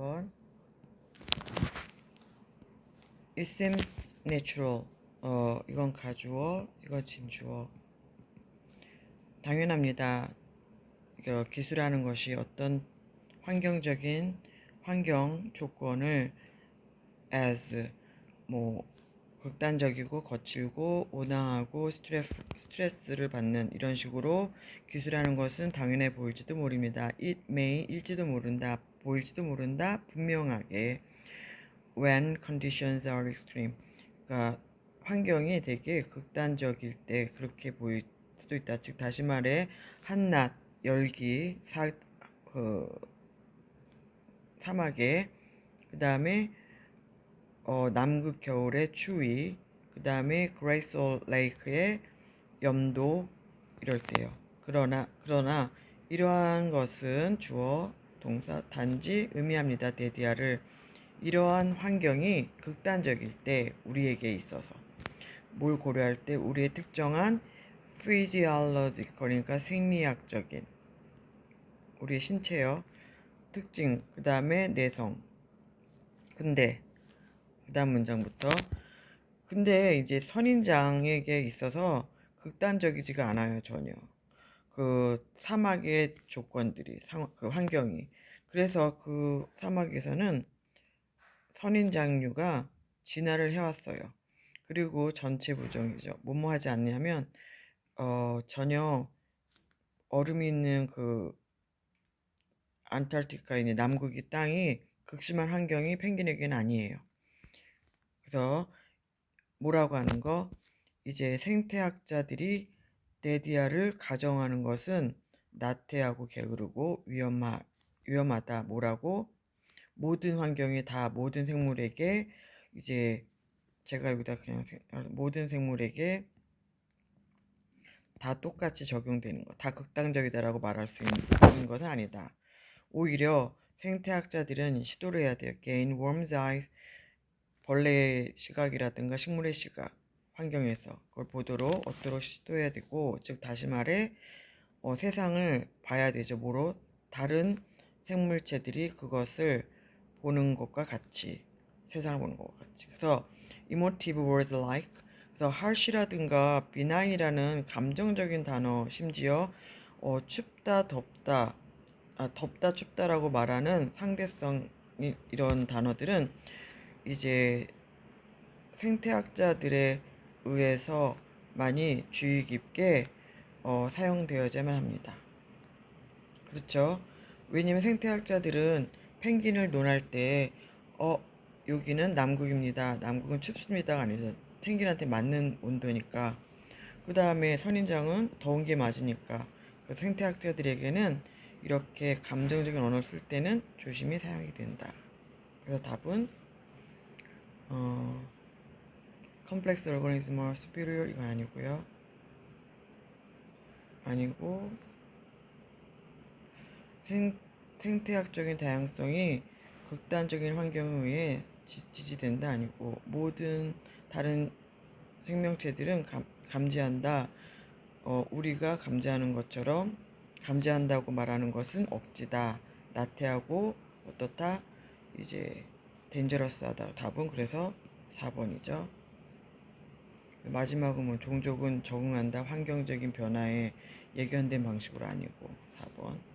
번 It seems natural. 어, 이건 가주어, 이건 진주어. 당연합니다. 이거 기술하는 것이 어떤 환경적인 환경 조건을 as 뭐 극단적이고 거칠고 온화하고 스트레스, 스트레스를 받는 이런 식으로 기술하는 것은 당연해 보일지도 모릅니다. It may 일지도 모른다, 보일지도 모른다, 분명하게 when conditions are extreme. 그러니까 환경이 되게 극단적일 때 그렇게 보일 수도 있다. 즉 다시 말해 한낮 열기 사, 그 사막에 그 다음에 어, 남극 겨울의 추위 그 다음에 그레이솔 레이크의 염도 이럴 때요. 그러나 그러나 이러한 것은 주어 동사 단지 의미합니다. 데디아를. 이러한 환경이 극단적일 때 우리에게 있어서. 뭘 고려할 때? 우리의 특정한 physiological 그러니까 생리학적인. 우리의 신체요. 특징 그 다음에 내성. 근데 그 다음 문장부터 근데 이제 선인장에게 있어서 극단적이지가 않아요 전혀 그 사막의 조건들이 상, 그 환경이 그래서 그 사막에서는 선인장류가 진화를 해왔어요. 그리고 전체 부정이죠. 뭐뭐 하지 않냐면 어, 전혀 얼음이 있는 그 있는 남극의 땅이 극심한 환경이 펭귄에게는 아니에요. 그래서 뭐라고 하는 거 이제 생태학자들이 데디아를 가정하는 것은 나태하고 게으르고 위험하, 위험하다 뭐라고 모든 환경에 다 모든 생물에게 이제 제가 여기다 그냥 생- 모든 생물에게 다 똑같이 적용되는 거, 다 극단적이다라고 말할 수 있는 것은 아니다. 오히려 생태학자들은 시도를 해야 돼요. gain worm's eyes, 벌레의 시각이라든가 식물의 시각, 환경에서 그걸 보도록 얻도록 시도해야 되고, 즉 다시 말해 어, 세상을 봐야 되죠. 뭐로 다른 생물체들이 그것을 보는 것과 같이 세상을 보는 것과 같이. 그래서 emotive words like 그래서 harsh라든가 benign,이라는 감정적인 단어 심지어 어, 춥다 덥다 아, 덥다 춥다라고 말하는 상대성 이- 이런 단어들은 이제 생태학자들에 의해서 많이 주의 깊게 어, 사용되어야만 합니다. 그렇죠? 왜냐면 생태학자들은 펭귄을 논할 때, 어, 여기는 남극입니다. 남극은 춥습니다가 아니라 펭귄한테 맞는 온도니까. 그 다음에 선인장은 더운 게 맞으니까. 그 생태학자들에게는 이렇게 감정적인 언어를 쓸 때는 조심히 사용이 된다. 그래서 답은, 어, complex organism or superior 이건 아니고요. 아니고, 생, 생태학적인 다양성이 극단적인 환경에 의해 지- 지지된다 아니고 모든 다른 생명체들은 감, 감지한다. 어, 우리가 감지하는 것처럼 감지한다고 말하는 것은 억지다. 나태하고 어떻다? 이제 덴저러스하다. 답은 그래서 4번이죠. 마지막은 뭐 종족은 적응한다. 환경적인 변화에 예견된 방식으로 아니고 4번.